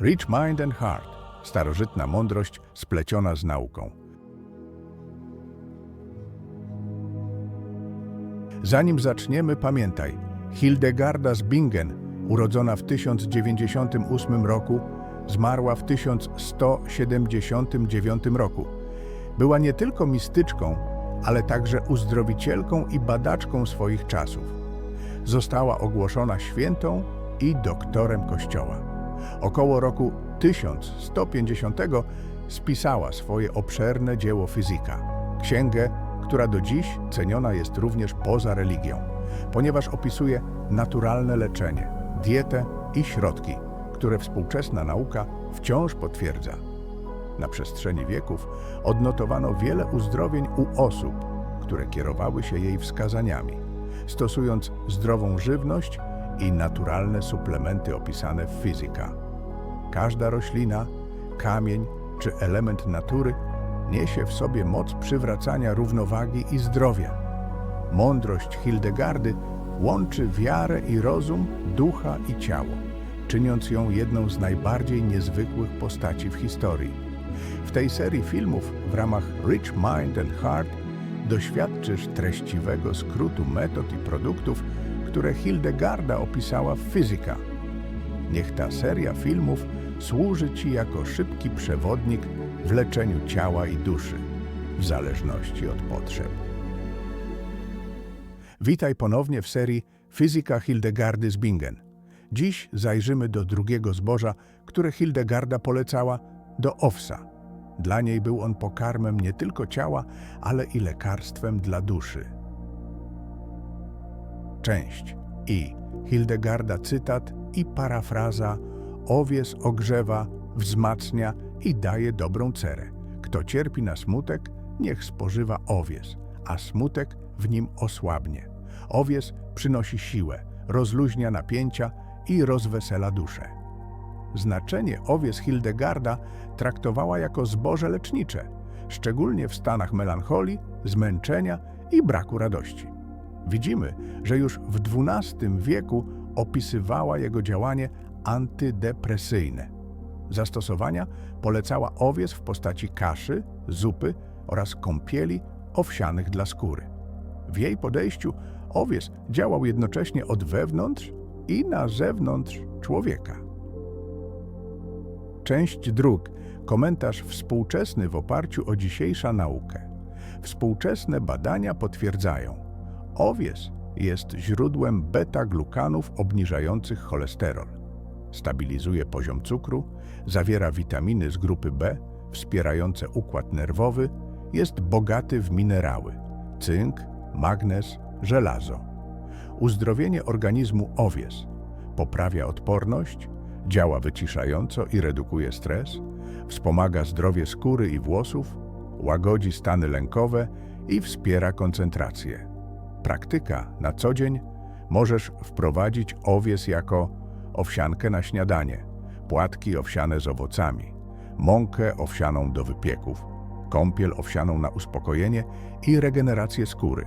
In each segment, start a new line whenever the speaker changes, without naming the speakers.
Rich Mind and Heart starożytna mądrość spleciona z nauką. Zanim zaczniemy, pamiętaj, Hildegarda z Bingen, urodzona w 1098 roku, zmarła w 1179 roku. Była nie tylko mistyczką, ale także uzdrowicielką i badaczką swoich czasów. Została ogłoszona świętą i doktorem Kościoła. Około roku 1150 spisała swoje obszerne dzieło fizyka, księgę, która do dziś ceniona jest również poza religią, ponieważ opisuje naturalne leczenie, dietę i środki, które współczesna nauka wciąż potwierdza. Na przestrzeni wieków odnotowano wiele uzdrowień u osób, które kierowały się jej wskazaniami, stosując zdrową żywność i naturalne suplementy opisane w fizyka. Każda roślina, kamień czy element natury niesie w sobie moc przywracania równowagi i zdrowia. Mądrość Hildegardy łączy wiarę i rozum, ducha i ciało, czyniąc ją jedną z najbardziej niezwykłych postaci w historii. W tej serii filmów w ramach Rich Mind and Heart doświadczysz treściwego skrótu metod i produktów, które Hildegarda opisała w Fizyka. Niech ta seria filmów służy Ci jako szybki przewodnik w leczeniu ciała i duszy, w zależności od potrzeb. Witaj ponownie w serii Fizyka Hildegardy z Bingen. Dziś zajrzymy do drugiego zboża, które Hildegarda polecała, do owsa. Dla niej był on pokarmem nie tylko ciała, ale i lekarstwem dla duszy. Część i Hildegarda cytat i parafraza Owies ogrzewa, wzmacnia i daje dobrą cerę. Kto cierpi na smutek, niech spożywa owies, a smutek w nim osłabnie. Owies przynosi siłę, rozluźnia napięcia i rozwesela duszę. Znaczenie owies Hildegarda traktowała jako zboże lecznicze, szczególnie w stanach melancholii, zmęczenia i braku radości. Widzimy, że już w XII wieku opisywała jego działanie antydepresyjne. Zastosowania polecała owies w postaci kaszy, zupy oraz kąpieli owsianych dla skóry. W jej podejściu owies działał jednocześnie od wewnątrz i na zewnątrz człowieka. Część dróg. Komentarz współczesny w oparciu o dzisiejsza naukę. Współczesne badania potwierdzają, owies jest źródłem beta-glukanów obniżających cholesterol. Stabilizuje poziom cukru, zawiera witaminy z grupy B, wspierające układ nerwowy, jest bogaty w minerały, cynk, magnez, żelazo. Uzdrowienie organizmu owies poprawia odporność, działa wyciszająco i redukuje stres, wspomaga zdrowie skóry i włosów, łagodzi stany lękowe i wspiera koncentrację. Praktyka na co dzień możesz wprowadzić owies jako owsiankę na śniadanie, płatki owsiane z owocami, mąkę owsianą do wypieków, kąpiel owsianą na uspokojenie i regenerację skóry.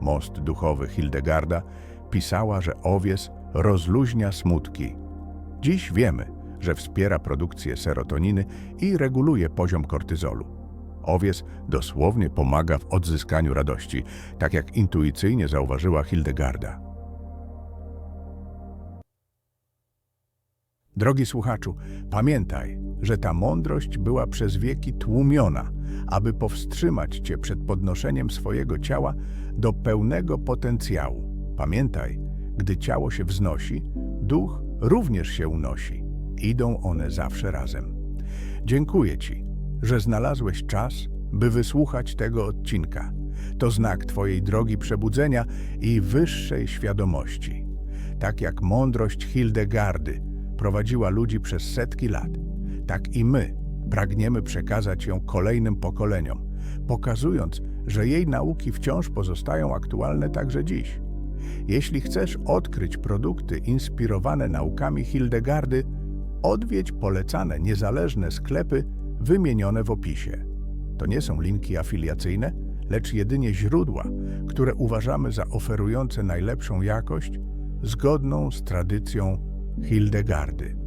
Most duchowy Hildegarda pisała, że owies rozluźnia smutki. Dziś wiemy, że wspiera produkcję serotoniny i reguluje poziom kortyzolu. Owies dosłownie pomaga w odzyskaniu radości, tak jak intuicyjnie zauważyła Hildegarda. Drogi słuchaczu, pamiętaj, że ta mądrość była przez wieki tłumiona, aby powstrzymać cię przed podnoszeniem swojego ciała do pełnego potencjału. Pamiętaj, gdy ciało się wznosi, duch również się unosi. Idą one zawsze razem. Dziękuję Ci, że znalazłeś czas, by wysłuchać tego odcinka. To znak Twojej drogi przebudzenia i wyższej świadomości. Tak jak mądrość Hildegardy prowadziła ludzi przez setki lat, tak i my pragniemy przekazać ją kolejnym pokoleniom, pokazując, że jej nauki wciąż pozostają aktualne także dziś. Jeśli chcesz odkryć produkty inspirowane naukami Hildegardy, odwiedź polecane niezależne sklepy wymienione w opisie. To nie są linki afiliacyjne, lecz jedynie źródła, które uważamy za oferujące najlepszą jakość, zgodną z tradycją Hildegardy.